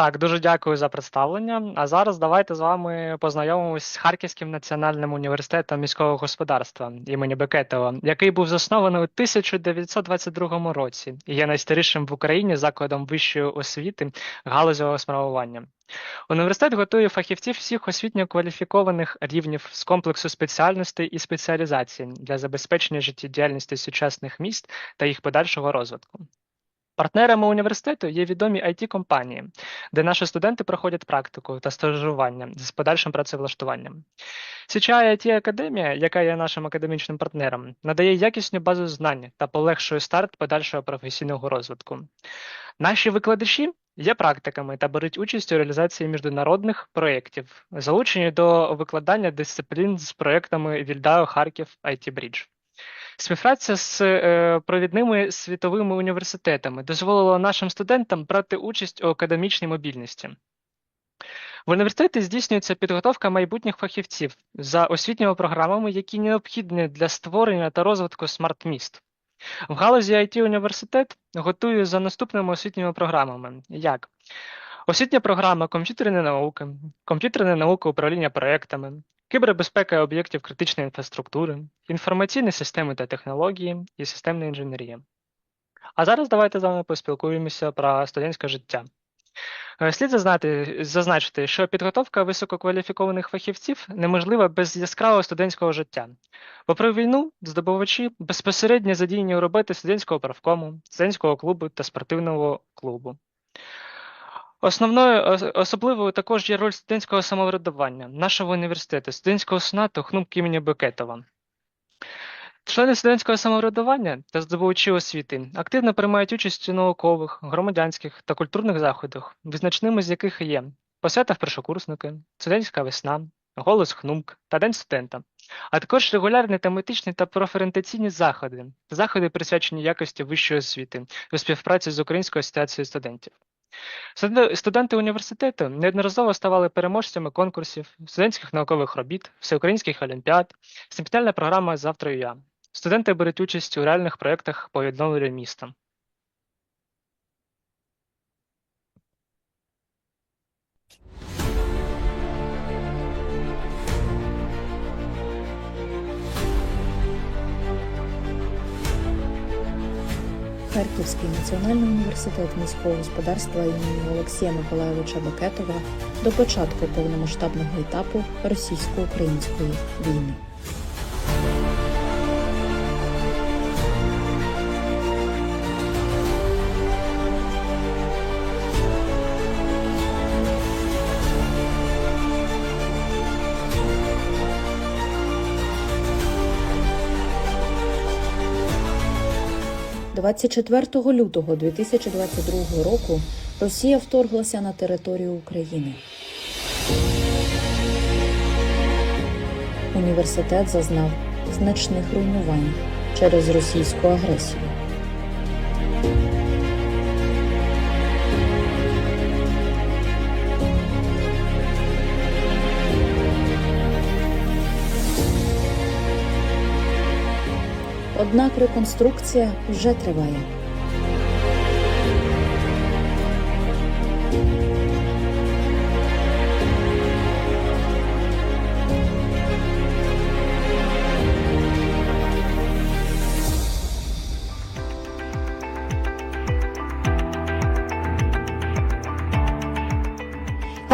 Так, дуже дякую за представлення. А зараз давайте з вами познайомимось з Харківським національним університетом міського господарства імені Бекетова, який був заснований у 1922 році і є найстарішим в Україні закладом вищої освіти галузевого спрямування. Університет готує фахівців всіх освітньо-кваліфікованих рівнів з комплексу спеціальностей і спеціалізацій для забезпечення життєдіяльності сучасних міст та їх подальшого розвитку. Партнерами університету є відомі it компанії де наші студенти проходять практику та стажування з подальшим працевлаштуванням. CCI IT Академія, яка є нашим академічним партнером, надає якісну базу знань та полегшує старт подальшого професійного розвитку. Наші викладачі є практиками та беруть участь у реалізації міжнародних проєктів, залучені до викладання дисциплін з проєктами Вільдау Харків IT Bridge. Співпраця з е, провідними світовими університетами дозволила нашим студентам брати участь у академічній мобільності. В університеті здійснюється підготовка майбутніх фахівців за освітніми програмами, які необхідні для створення та розвитку смарт-міст. В галузі IT університет готує за наступними освітніми програмами, як освітня програма комп'ютерні науки, комп'ютерна наука управління проектами, кібербезпека об'єктів критичної інфраструктури, інформаційні системи та технології і системна інженерія. А зараз давайте з вами поспілкуємося про студентське життя. Е, Слід зазнати, зазначити, що підготовка висококваліфікованих фахівців неможлива без яскравого студентського життя. Попри війну, здобувачі безпосередньо задіяні у роботи студентського правкому, студентського клубу та спортивного клубу. Основною особливою також є роль студентського самоврядування нашого університету, студентського сенату ХНУК імені Бекетова. Члени студентського самоврядування та здобувачі освіти активно приймають участь у наукових, громадянських та культурних заходах, визначними з яких є посвята в першокурсники, студентська весна, голос ХНУМК та День студента, а також регулярні тематичні та профорієнтаційні заходи, заходи присвячені якості вищої освіти у співпраці з Українською асоціацією студентів. Студе- Студенти університету неодноразово ставали переможцями конкурсів, студентських наукових робіт, всеукраїнських олімпіад, стипендіальна програма Завтра я. Студенти беруть участь у реальних проєктах по відновленню міста. Харківський національний університет міського господарства імені Олексія Миколайовича Бекетова до початку повномасштабного етапу російсько-української війни. – 24 лютого 2022 року Росія вторглася на територію України. Університет зазнав значних руйнувань через російську агресію. Однак реконструкція вже триває.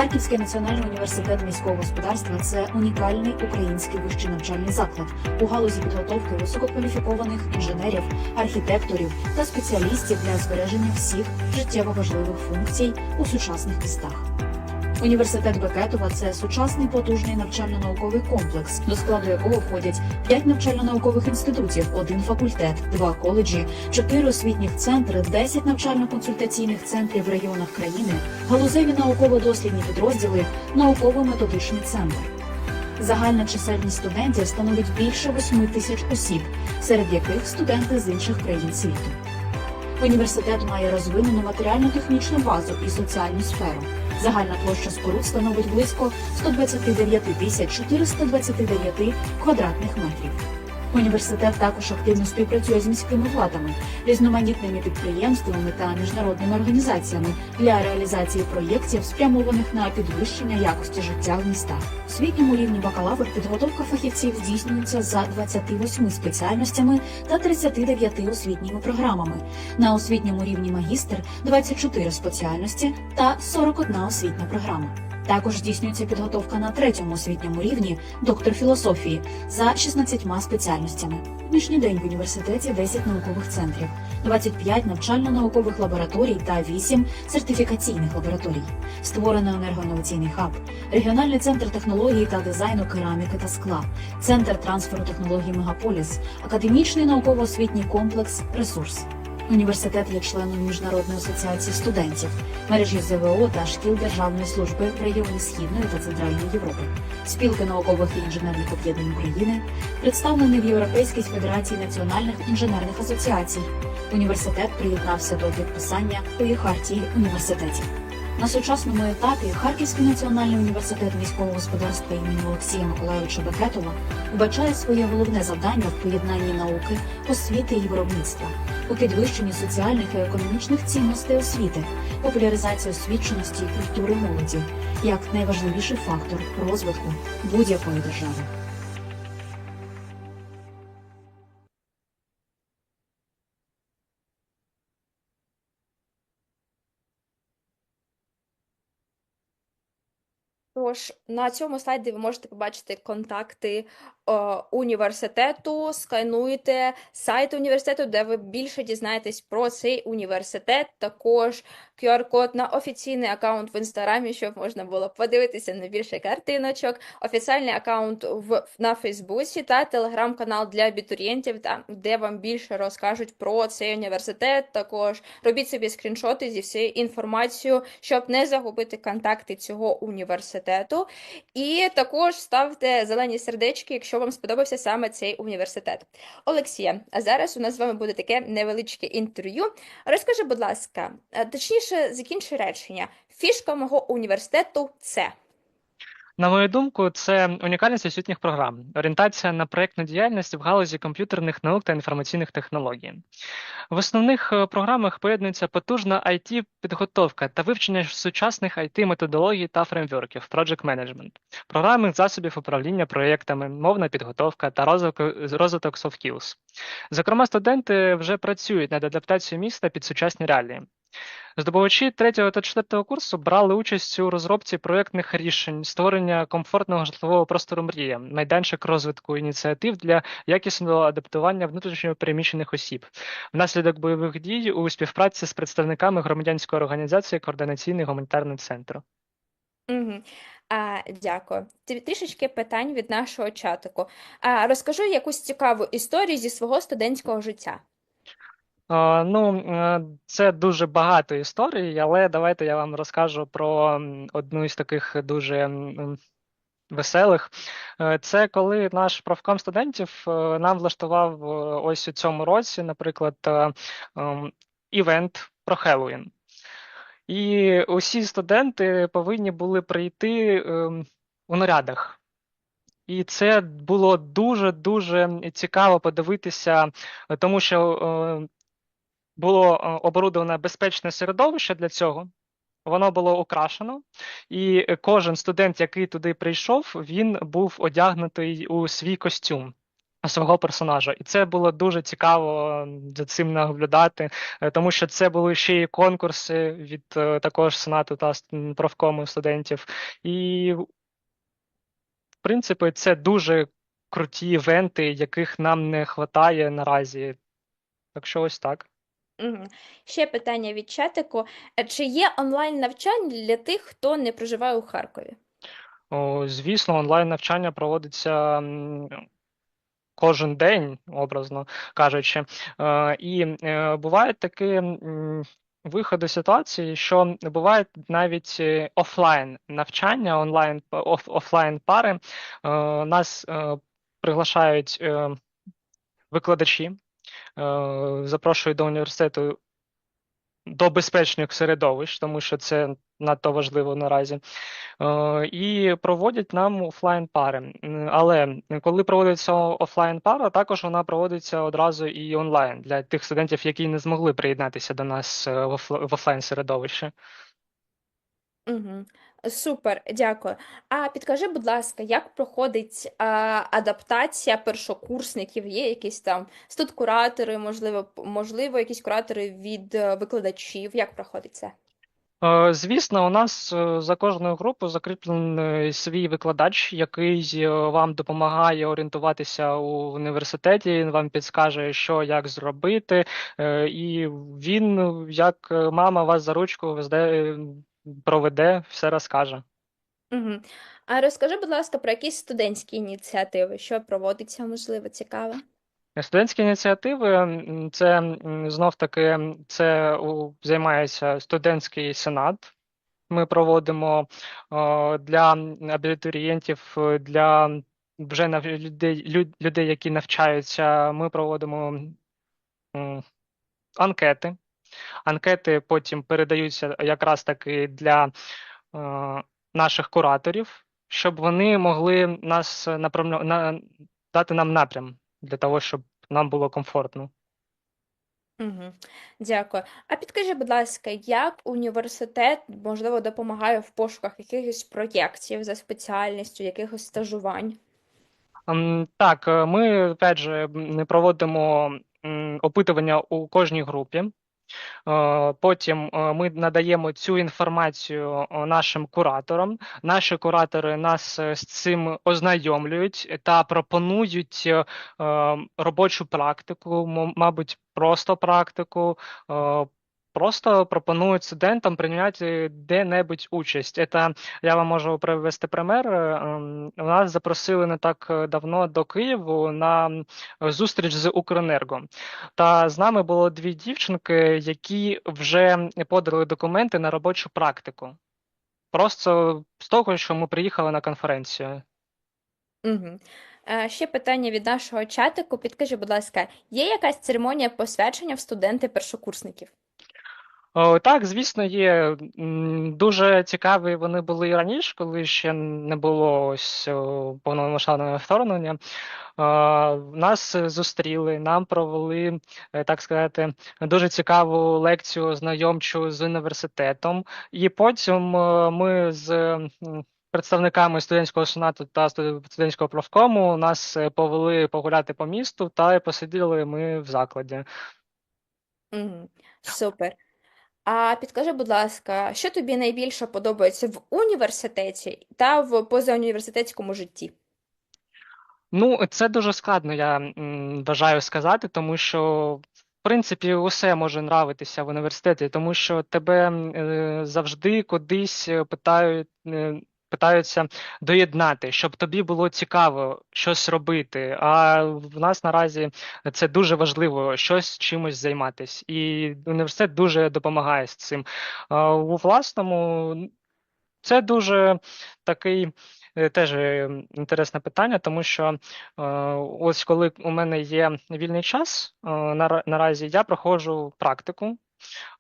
Харківський національний університет міського господарства це унікальний український вищий навчальний заклад у галузі підготовки висококваліфікованих інженерів, архітекторів та спеціалістів для збереження всіх життєво важливих функцій у сучасних містах. Університет Бекетова це сучасний потужний навчально-науковий комплекс, до складу якого входять 5 навчально-наукових інститутів, один факультет, два коледжі, 4 освітніх центри, 10 навчально-консультаційних центрів в регіонах країни, галузеві науково-дослідні підрозділи, науково-методичний центр. Загальна чисельність студентів становить більше 8 тисяч осіб, серед яких студенти з інших країн світу. Університет має розвинену матеріально-технічну базу і соціальну сферу. Загальна площа споруд становить близько 129 тисяч 429 квадратних метрів. Університет також активно співпрацює з міськими владами, різноманітними підприємствами та міжнародними організаціями для реалізації проєктів, спрямованих на підвищення якості життя в містах. У освітньому рівні бакалавр підготовка фахівців здійснюється за 28 спеціальностями та 39 освітніми програмами. На освітньому рівні магістр 24 спеціальності та 41 освітня програма. Також здійснюється підготовка на третьому освітньому рівні доктор філософії за 16 спеціальностями. Нинішній день в університеті 10 наукових центрів, 25 навчально-наукових лабораторій та 8 сертифікаційних лабораторій. Створено енергоінноваційний хаб, регіональний центр технології та дизайну кераміки та скла, центр трансферу технологій Мегаполіс, академічний науково-освітній комплекс Ресурс. Університет є членом Міжнародної асоціації студентів, мережі ЗВО та шкіл Державної служби в регіоні Східної та Центральної Європи, спілки наукових і інженерних об'єднань України, представлений в Європейській Федерації національних інженерних асоціацій. Університет приєднався до підписання хартії університетів. На сучасному етапі Харківський національний університет міського господарства імені Олексія Миколайовича Бекетова вбачає своє головне завдання в поєднанні науки, освіти і виробництва у підвищенні соціальних і економічних цінностей освіти, популяризації освіченості і культури молоді як найважливіший фактор розвитку будь-якої держави. Тож на цьому слайді ви можете побачити контакти університету, скануєте сайт університету, де ви більше дізнаєтесь про цей університет. Також QR-код на офіційний аккаунт в інстаграмі, щоб можна було подивитися на більше картиночок, офіційний аккаунт в на Фейсбуці та телеграм-канал для абітурієнтів, там де вам більше розкажуть про цей університет. Також робіть собі скріншоти зі всією інформацією, щоб не загубити контакти цього університету. І також ставте зелені сердечки, якщо вам сподобався саме цей університет. Олексія, а зараз у нас з вами буде таке невеличке інтерв'ю. Розкажи, будь ласка, точніше, закінчи речення. Фішка мого університету це. На мою думку, це унікальність освітніх програм, орієнтація на проєктну діяльність в галузі комп'ютерних наук та інформаційних технологій. В основних е, програмах поєднується потужна it підготовка та вивчення сучасних it методологій та фреймворків, project management, програмних засобів управління проєктами, мовна підготовка та розвиток, soft skills. Зокрема, студенти вже працюють над адаптацією міста під сучасні реалії. Здобувачі третього та четвертого курсу брали участь у розробці проєктних рішень, створення комфортного житлового простору мрія, майданчик розвитку ініціатив для якісного адаптування внутрішньо переміщених осіб, внаслідок бойових дій у співпраці з представниками громадянської організації Координаційний гуманітарний центр. Угу. А, дякую. Трішечки питань від нашого чатику. А, розкажи якусь цікаву історію зі свого студентського життя. Ну, е, це дуже багато історій, але давайте я вам розкажу про одну із таких дуже веселих. Е, Це коли наш профком студентів е, нам влаштував ось у цьому році, наприклад, ем, івент про Хеллоуін. І усі студенти повинні були прийти ем, у нарядах. І це було дуже-дуже цікаво подивитися, тому що було е, оборудоване безпечне середовище для цього. Воно було украшено, і кожен студент, який туди прийшов, він був одягнутий у свій костюм свого персонажа. І це було дуже цікаво за цим наблюдати, е, тому що це були ще й конкурси від е, також Сенату та профкому студентів. І, в принципі, це дуже круті івенти, яких нам не вистачає наразі. Так що ось так. Ще питання від чатику. Е, Чи є онлайн навчання для тих, хто не проживає у Харкові? О, звісно, онлайн навчання проводиться кожен день, образно кажучи. Е, І е, бувають такі м, виходи ситуації, що бувають навіть е, офлайн навчання, онлайн оф, офлайн пари. Е, Нас е, приглашають е, викладачі, е, запрошують до університету до безпечних середовищ, тому що це надто важливо наразі. Е, І проводять нам офлайн пари. Але коли проводиться офлайн пара, також вона проводиться одразу і онлайн для тих студентів, які не змогли приєднатися до нас е, в офлайн середовище. Угу. Супер, дякую. А підкажи, будь ласка, як проходить а, адаптація першокурсників? Є якісь там студкуратори, можливо, можливо, якісь куратори від е, викладачів? Як проходить це? Е, Звісно, у нас е, за кожною групою закріплений свій викладач, який вам допомагає орієнтуватися у університеті, він вам підскаже, що як зробити, і він, як мама, вас за ручку везде, проведе, все розкаже. Угу. А розкажи, будь ласка, про якісь студентські ініціативи, що проводиться, можливо, цікаво? Студентські ініціативи це знов таки це займається студентський сенат. Ми проводимо для абітурієнтів, е, для вже людей, людей, які навчаються. Ми проводимо анкети. Анкети потім передаються якраз таки для е, наших кураторів, щоб вони могли нас направля... на... дати нам напрям для того, щоб нам було комфортно. Угу. Дякую. А підкажи, будь ласка, як університет, можливо, допомагає в пошуках якихось проєктів за спеціальністю, якихось стажувань? Так, е, ми опять же проводимо опитування у кожній групі. Е, Потім е, ми надаємо цю інформацію е, нашим кураторам. Наші куратори нас з цим ознайомлюють та пропонують робочу практику, мабуть, просто практику. Просто пропонують студентам прийняти де-небудь участь. Це я вам можу привести пример. Е, ем, У нас запросили не так е, давно до Києву на зустріч з Укренерго. Та з нами було дві дівчинки, які вже подали документи на робочу практику. Просто з того, що ми приїхали на конференцію. Угу. Ще питання від нашого чатику. Підкажи, будь ласка, є якась церемонія посвячення в студенти-першокурсників? О, так, звісно, є. Дуже цікаві вони були і раніше, коли ще не було ось повномасштабного вторгнення. Нас зустріли, нам провели, е, так сказати, дуже цікаву лекцію знайомчу з університетом. І потім ми з представниками студентського сенату та студентського профкому нас е, повели погуляти по місту та посиділи ми в закладі. Супер. А підкажи, будь ласка, що тобі найбільше подобається в університеті та в позауніверситетському житті? Ну, це дуже складно, я м, вважаю сказати, тому що, в принципі, усе може нравитися в університеті, тому що тебе е, завжди кудись е, питають, е, питаються доєднати, щоб тобі було цікаво щось робити. А в нас наразі це дуже важливо, щось чимось займатися. І університет дуже допомагає з цим. У власному це дуже такий е, теж е, інтересне питання, тому що е, ось коли у мене є вільний час, нара- наразі я проходжу практику.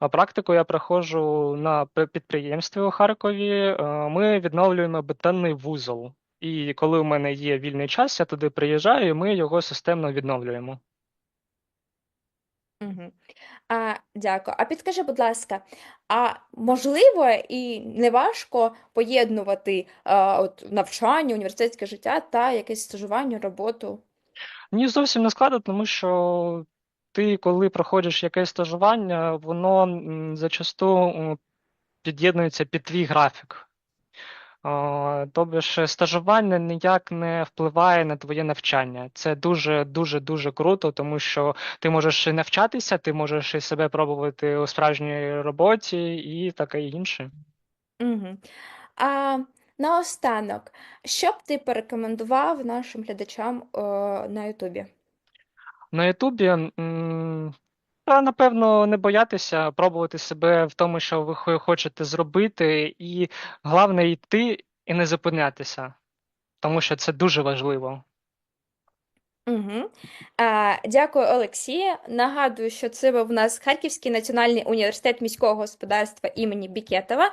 А практику я проходжу на підприємстві у Харкові. Е, Ми відновлюємо бетонний вузол. І коли у мене є вільний час, я туди приїжджаю, і ми його системно відновлюємо. Угу. А, дякую. А підкажи, будь ласка, а можливо і не важко поєднувати а, от, навчання, університетське життя та якесь стажування, роботу? Ні, зовсім не складно, тому що ти, коли проходиш якесь стажування, воно зачасту під'єднується під твій графік. Тобто ж стажування ніяк не впливає на твоє навчання. Це дуже, дуже, дуже круто, тому що ти можеш і навчатися, ти можеш і себе пробувати у справжній роботі і таке інше. Угу. А наостанок, що б ти порекомендував нашим глядачам е, на Ютубі? На Ютубі, та, напевно, не боятися, пробувати себе в тому, що ви хочете зробити, і головне йти і не зупинятися, тому що це дуже важливо. Угу. А, дякую, Олексія. Нагадую, що це був у нас Харківський національний університет міського господарства імені Бікетова.